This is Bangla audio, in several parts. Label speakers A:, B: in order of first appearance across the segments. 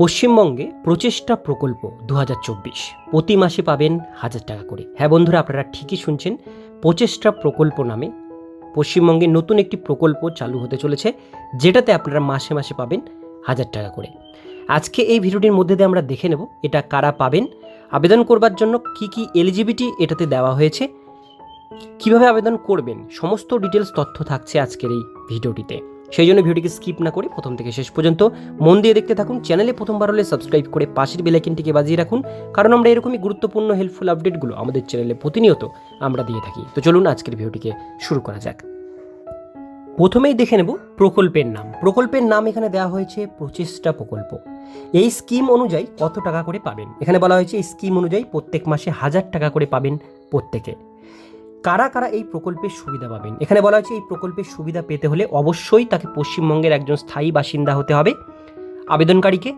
A: পশ্চিমবঙ্গে প্রচেষ্টা প্রকল্প দু হাজার চব্বিশ। প্রতি মাসে পাবেন হাজার টাকা করে। হ্যাঁ বন্ধুরা, আপনারা ঠিকই শুনছেন, প্রচেষ্টা প্রকল্প নামে পশ্চিমবঙ্গে নতুন একটি প্রকল্প চালু হতে চলেছে, যেটাতে আপনারা মাসে মাসে পাবেন হাজার টাকা করে। আজকে এই ভিডিওটির মধ্যে দিয়ে আমরা দেখে নেব, এটা কারা পাবেন, আবেদন করবার জন্য কি কি এলিজিবিলিটি এটাতে দেওয়া হয়েছে, কীভাবে আবেদন করবেন, সমস্ত ডিটেলস তথ্য থাকছে আজকের এই ভিডিওটিতে। সেই জন্য ভিডিওটিকে স্কিপ না করে প্রথম থেকে শেষ পর্যন্ত মন দিয়ে দেখতে থাকুন। চ্যানেলে প্রথমবার হলে সাবস্ক্রাইব করে পাশের বেলাইকিনটিকে বাজিয়ে রাখুন, কারণ আমরা এরকমই গুরুত্বপূর্ণ হেল্পফুল আপডেটগুলো আমাদের চ্যানেলে প্রতিনিয়ত আমরা দিয়ে থাকি। তো চলুন আজকের ভিডিওটিকে শুরু করা যাক। প্রথমেই দেখে নেব প্রকল্পের নাম। প্রকল্পের নাম এখানে দেওয়া হয়েছে প্রচেষ্টা প্রকল্প। এই স্কিম অনুযায়ী কত টাকা করে পাবেন? এখানে বলা হয়েছে এই স্কিম অনুযায়ী প্রত্যেক মাসে হাজার টাকা করে পাবেন প্রত্যেকে। কারা কারা এই প্রকল্পের সুবিধা পাবেন? এখানে বলা হয়েছে, এই প্রকল্পের সুবিধা পেতে হলে অবশ্যই তাকে পশ্চিমবঙ্গের একজন স্থায়ী বাসিন্দা হতে হবে। আবেদনকারীকে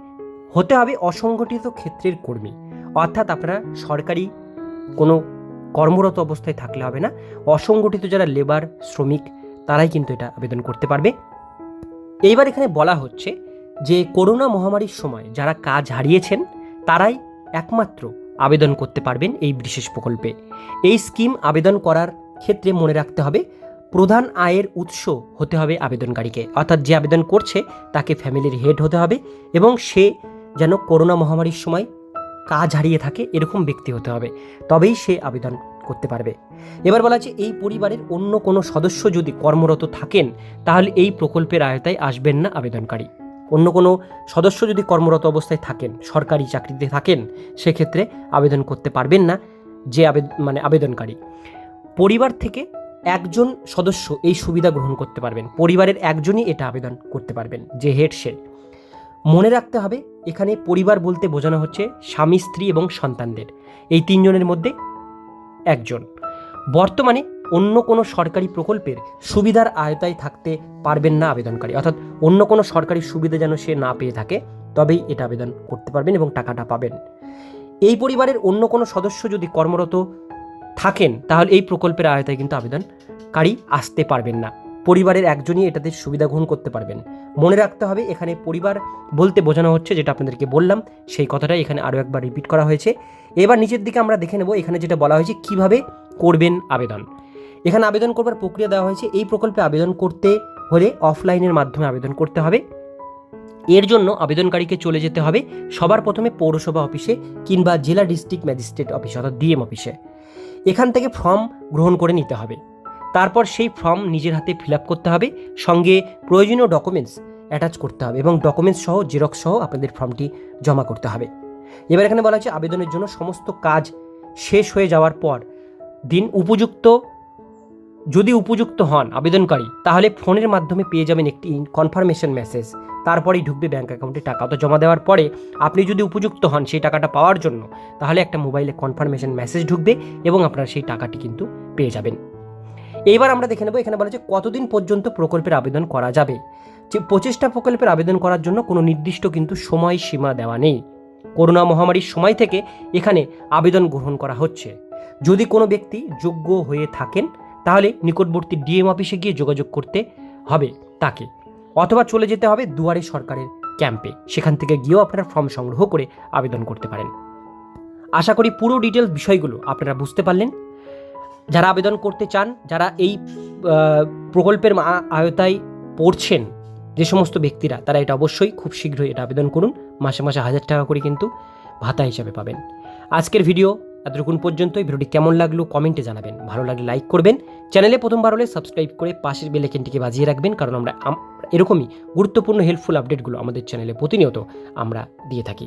A: হতে হবে অসংগঠিত ক্ষেত্রের কর্মী। অর্থাৎ আপনারা সরকারি কোনো কর্মরত অবস্থায় থাকলে হবে না। অসংগঠিত যারা লেবার, শ্রমিক, তারাই কিন্তু এটা আবেদন করতে পারবে। এইবার এখানে বলা হচ্ছে যে, করোনা মহামারীর সময় যারা কাজ হারিয়েছেন, তারাই একমাত্র আবেদন করতে পারবেন এই বিশেষ প্রকল্পে। এই স্কিম আবেদন করার ক্ষেত্রে মনে রাখতে হবে, প্রধান আয়ের উৎস হতে হবে আবেদনকারীকে। অর্থাৎ যে আবেদন করছে, তাকে ফ্যামিলির হেড হতে হবে এবং সে যেন করোনা মহামারীর সময় কাজ হারিয়ে থাকে এরকম ব্যক্তি হতে হবে। তবেই সে আবেদন করতে পারবে। এবার বলা আছে এই পরিবারের অন্য কোনো সদস্য যদি কর্মরত থাকেন, তাহলে এই প্রকল্পের আয়তায় আসবেন না আবেদনকারী। অন্য কোনো সদস্য যদি কর্মরত অবস্থায় থাকেন, সরকারি চাকরিতে থাকেন, সেক্ষেত্রে আবেদন করতে পারবেন না যে আবেদ মানে আবেদনকারী। পরিবার থেকে একজন সদস্য এই সুবিধা গ্রহণ করতে পারবেন। পরিবারের একজনই এটা আবেদন করতে পারবেন, যে হেড সে মনে রাখতে হবে, এখানে পরিবার বলতে বোঝানো হচ্ছে স্বামী, স্ত্রী এবং সন্তানদের। এই তিনজনের মধ্যে একজন। বর্তমানে অন্য কোনো সরকারি প্রকল্পের সুবিধার আয়তায় থাকতে পারবেন না আবেদনকারী। অর্থাৎ অন্য কোনো সরকারি সুবিধা যেন সে না পেয়ে থাকে, তবেই এটা আবেদন করতে পারবেন এবং টাকাটা পাবেন। এই পরিবারের অন্য কোনো সদস্য যদি কর্মরত থাকেন, তাহলে এই প্রকল্পের আয়তায় কিন্তু আবেদনকারী আসতে পারবেন না। পরিবারের একজনই এটাতে সুবিধা গ্রহণ করতে পারবেন। মনে রাখতে হবে, এখানে পরিবার বলতে বোঝানো হচ্ছে, যেটা আপনাদেরকে বললাম, সেই কথাটাই এখানে আরও একবার রিপিট করা হয়েছে। এবার নিচের দিকে আমরা দেখে নেব, এখানে যেটা বলা হয়েছে, কীভাবে করবেন আবেদন। এখানে আবেদন করবার প্রক্রিয়া দেওয়া হয়েছে। এই প্রকল্পে আবেদন করতে হলে অফলাইনের মাধ্যমে আবেদন করতে হবে। এর জন্য আবেদনকারীকে চলে যেতে হবে সবার প্রথমে পৌরসভা অফিসে কিংবা জেলা ডিস্ট্রিক্ট ম্যাজিস্ট্রেট অফিস অর্থাৎ ডিএম অফিসে। এখান থেকে ফর্ম গ্রহণ করে নিতে হবে। তারপর সেই ফর্ম নিজের হাতে ফিল আপ করতে হবে। সঙ্গে প্রয়োজনীয় ডকুমেন্টস অ্যাটাচ করতে হবে এবং ডকুমেন্টস সহ, জেরক্স সহ আপনাদের ফর্মটি জমা করতে হবে। এবার এখানে বলা হচ্ছে আবেদনের জন্য সমস্ত কাজ শেষ হয়ে যাওয়ার পর দিন উপযুক্ত যদি উপযুক্ত হন আবেদনকারী, তাহলে ফোনের মাধ্যমে পেয়ে যাবেন একটি কনফার্মেশন মেসেজ তারপরেই ঢুকবে ব্যাঙ্ক অ্যাকাউন্টে টাকা। তো জমা দেওয়ার পরে আপনি যদি উপযুক্ত হন সেই টাকাটা পাওয়ার জন্য, তাহলে একটা মোবাইলে কনফার্মেশন মেসেজ ঢুকবে এবং আপনারা সেই টাকাটি কিন্তু পেয়ে যাবেন। এইবার আমরা দেখে নেব, এখানে বলা হচ্ছে কতদিন পর্যন্ত প্রকল্পের আবেদন করা যাবে। যে প্রচেষ্টা প্রকল্পের আবেদন করার জন্য কোনো নির্দিষ্ট কিন্তু সময় সীমা দেওয়া নেই। করোনা মহামারীর সময় থেকে এখানে আবেদন গ্রহণ করা হচ্ছে। যদি কোনো ব্যক্তি যোগ্য হয়ে থাকেন তাহলে নিকটবর্তী ডিএম অফিসে গিয়ে যোগাযোগ করতে হবে তাকে, অথবা চলে যেতে হবে দুয়ারে সরকারের ক্যাম্পে। সেখান থেকে গিয়েও আপনারা ফর্ম সংগ্রহ করে আবেদন করতে পারেন। আশা করি পুরো ডিটেলস বিষয়গুলো আপনারা বুঝতে পারলেন। যারা আবেদন করতে চান, যারা এই প্রকল্পের আয়তায় পড়ছেন, যে সমস্ত ব্যক্তিরা, তারা এটা অবশ্যই খুব শীঘ্রই এটা আবেদন করুন। মাসে মাসে হাজার টাকা করে কিন্তু ভাতা হিসাবে পাবেন। আজকের ভিডিও এতটুকুন পর্যন্তই। ভিডিওটি কেমন লাগল কমেন্টে জানাবেন। ভালো লাগলে লাইক করবেন। চ্যানেলে প্রথমবার হলে সাবস্ক্রাইব করে পাশের বেলেকেনটিকে বাজিয়ে রাখবেন, কারণ আমরা এরকমই গুরুত্বপূর্ণ হেল্পফুল আপডেটগুলো আমাদের চ্যানেলে প্রতিনিয়ত আমরা দিয়ে থাকি।